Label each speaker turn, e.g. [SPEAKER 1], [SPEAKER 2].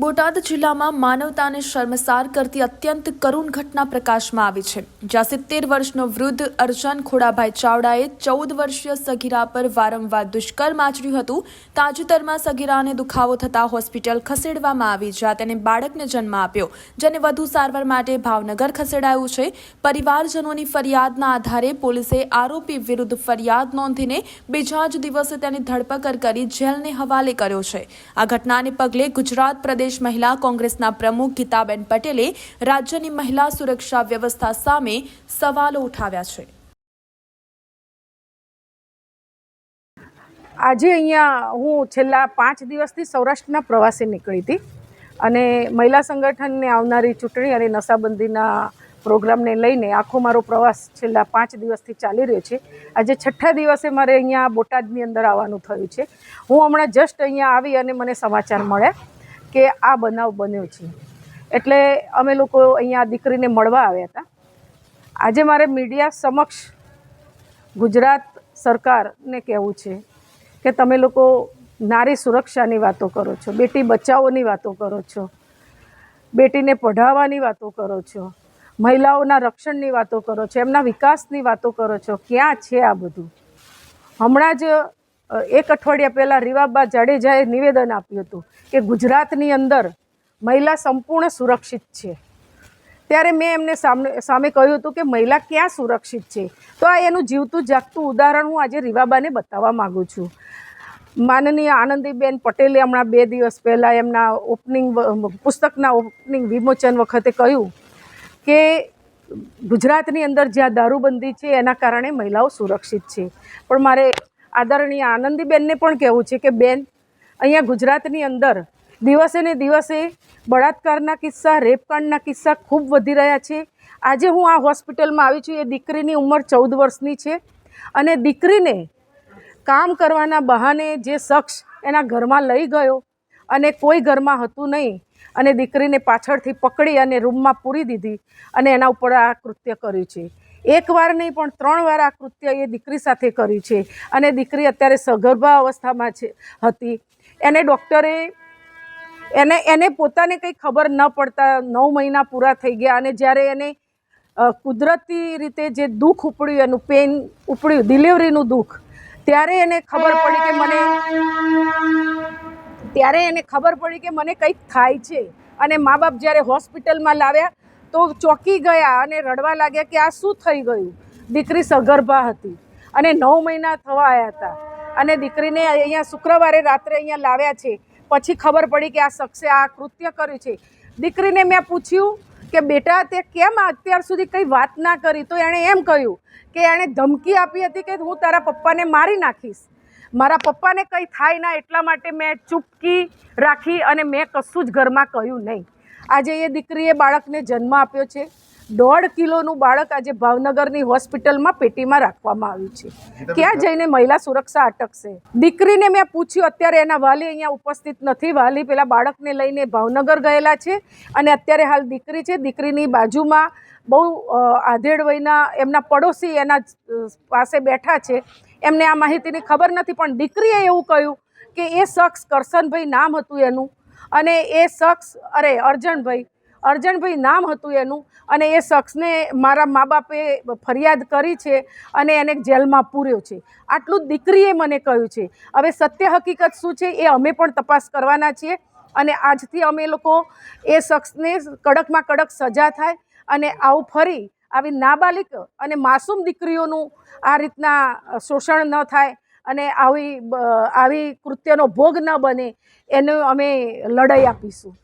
[SPEAKER 1] બોટાદ જિલ્લામાં માનવતાને શર્મસાર કરતી અત્યંત કરુણ ઘટના પ્રકાશમાં આવી છે, જ્યાં સિત્તેર વર્ષનો વૃદ્ધ અર્જન ખોડાભાઈ ચાવડાએ ચૌદ વર્ષીય સગીરા પર વારંવાર દુષ્કર્મ આચર્યું હતું. તાજેતરમાં સગીરાને દુખાવો થતાં હોસ્પિટલ ખસેડવામાં આવી, જ્યાં તેને બાળકને જન્મ આપ્યો, જેને વધુ સારવાર માટે ભાવનગર ખસેડાયું છે. પરિવારજનોની ફરિયાદના આધારે પોલીસે આરોપી વિરુદ્ધ ફરિયાદ નોંધીને બીજા જ દિવસે તેની ધરપકડ કરી જેલને હવાલે કર્યો છે. આ ઘટનાને પગલે ગુજરાત પ્રદેશ મહિલા કોંગ્રેસના પ્રમુખ ગીતાબેન પટેલે રાજ્યની મહિલા સુરક્ષા વ્યવસ્થા સામે સવાલો ઉઠાવ્યા છે.
[SPEAKER 2] આજે અહીંયા હું છેલ્લા પાંચ દિવસથી સૌરાષ્ટ્રના પ્રવાસે નીકળી હતી અને મહિલા સંગઠનને આવનારી ચૂંટણી અને નશાબંધીના પ્રોગ્રામને લઈને આખો મારો પ્રવાસ છેલ્લા પાંચ દિવસથી ચાલી રહ્યો છે. આજે છઠ્ઠા દિવસે મારે અહીંયા બોટાદની અંદર આવવાનું થયું છે. હું હમણાં જસ્ટ અહીંયા આવી અને મને સમાચાર મળ્યા. કે આ બનાવ બન્યો છે. એટલે અમે લોકો અહીંયા દીકરીને મળવા આવ્યા હતા. આજે મારે મીડિયા સમક્ષ ગુજરાત સરકારને કહેવું છે કે તમે લોકો નારી સુરક્ષાની વાતો કરો છો, બેટી બચાવોની વાતો કરો છો, બેટીને પઢાવવાની વાતો કરો છો, મહિલાઓના રક્ષણની વાતો કરો છો, એમના વિકાસની વાતો કરો છો. ક્યાં છે આ બધું? હમણાં જ એક અઠવાડિયા પહેલાં રીવાબા જાડેજાએ નિવેદન આપ્યું હતું કે ગુજરાતની અંદર મહિલા સંપૂર્ણ સુરક્ષિત છે. ત્યારે મેં એમને સામે સામે કહ્યું હતું કે મહિલા ક્યાં સુરક્ષિત છે? તો આ એનું જીવતું જાગતું ઉદાહરણ હું આજે રીવાબાને બતાવવા માગું છું. માનનીય આનંદીબેન પટેલે હમણાં બે દિવસ પહેલાં એમના ઓપનિંગ પુસ્તકના ઓપનિંગ વિમોચન વખતે કહ્યું કે ગુજરાતની અંદર જ્યાં દારૂબંધી છે, એના કારણે મહિલાઓ સુરક્ષિત છે. પણ મારે આદરણીય આનંદીબેનને પણ કહેવું છે કે બેન, અહીંયા ગુજરાતની અંદર દિવસે ને દિવસે બળાત્કારના કિસ્સા, રેપકાંડના કિસ્સા ખૂબ વધી રહ્યા છે. આજે હું આ હોસ્પિટલમાં આવી છું. એ દીકરીની ઉંમર ચૌદ વર્ષની છે અને દીકરીને કામ કરવાના બહાને જે શખ્સ એના ઘરમાં લઈ ગયો અને કોઈ ઘરમાં હતું નહીં અને દીકરીને પાછળથી પકડી અને રૂમમાં પૂરી દીધી અને એના ઉપર આ કૃત્ય કર્યું છે. એક વાર નહીં, પણ ત્રણ વાર આ કૃત્ય એ દીકરી સાથે કર્યું છે. અને દીકરી અત્યારે સગર્ભા અવસ્થામાં છે, હતી. એને ડૉક્ટરે, એને એને પોતાને કંઈ ખબર ન પડતા નવ મહિના પૂરા થઈ ગયા અને જ્યારે એને કુદરતી રીતે જે દુઃખ ઉપડ્યું, એનું પેન ઉપડ્યું ડિલિવરીનું દુઃખ, ત્યારે એને ખબર પડી કે મને, ત્યારે એને ખબર પડી કે મને કંઈક થાય છે. અને મા બાપ જ્યારે હોસ્પિટલમાં લાવ્યા તો ચોંકી ગયા અને રડવા લાગ્યા કે આ શું થઈ ગયું? દીકરી સગર્ભા હતી અને નવ મહિના થવા આવ્યા હતા. અને દીકરીને અહીંયા શુક્રવારે રાત્રે અહીંયા લાવ્યા છે. પછી ખબર પડી કે આ શખ્સે આ કૃત્ય કર્યું છે. દીકરીને મેં પૂછ્યું કે બેટા, તે કેમ અત્યાર સુધી કંઈ વાત ના કરી? તો એણે એમ કહ્યું કે એણે ધમકી આપી હતી કે હું તારા પપ્પાને મારી નાખીશ. મારા પપ્પાને કંઈ થાય ના એટલા માટે મેં ચૂપકી રાખી અને મેં કશું જ ઘરમાં કહ્યું નહીં. આજે એ દીકરીએ બાળકને જન્મ આપ્યો છે. દોઢ કિલોનું બાળક આજે ભાવનગરની હોસ્પિટલમાં પેટીમાં રાખવામાં આવ્યું છે. ક્યાં જઈને મહિલા સુરક્ષા અટકશે? દીકરીને મેં પૂછ્યું અત્યારે એના વાલી અહીંયા ઉપસ્થિત નથી. વાલી પેલા બાળકને લઈને ભાવનગર ગયેલા છે અને અત્યારે હાલ દીકરી છે. દીકરીની બાજુમાં બહુ આધેડ વયના એમના પડોશી એના પાસે બેઠા છે. એમને આ માહિતીની ખબર નથી પણ દીકરીએ એવું કહ્યું કે એ શખ્સ કરશનભાઈ નામ હતું એનું. અને એ શખ્સ, અરે, અર્જણભાઈ અર્જણભાઈ નામ હતું એનું, અને એ શખ્સને મારા મા બાપે ફરિયાદ કરી છે અને એને જેલમાં પૂર્યો છે. આટલું દીકરીએ મને કહ્યું છે. હવે સત્ય હકીકત શું છે એ અમે પણ તપાસ કરવાના છીએ અને આજથી અમે લોકો એ શખ્સને કડકમાં કડક સજા થાય અને આવું ફરી આવી નાબાલિક અને માસૂમ દીકરીઓનું આ રીતના શોષણ ન થાય અને આવી આવી કૃત્યનો ભોગ ન બને એનું અમે લડાઈ આપીશું.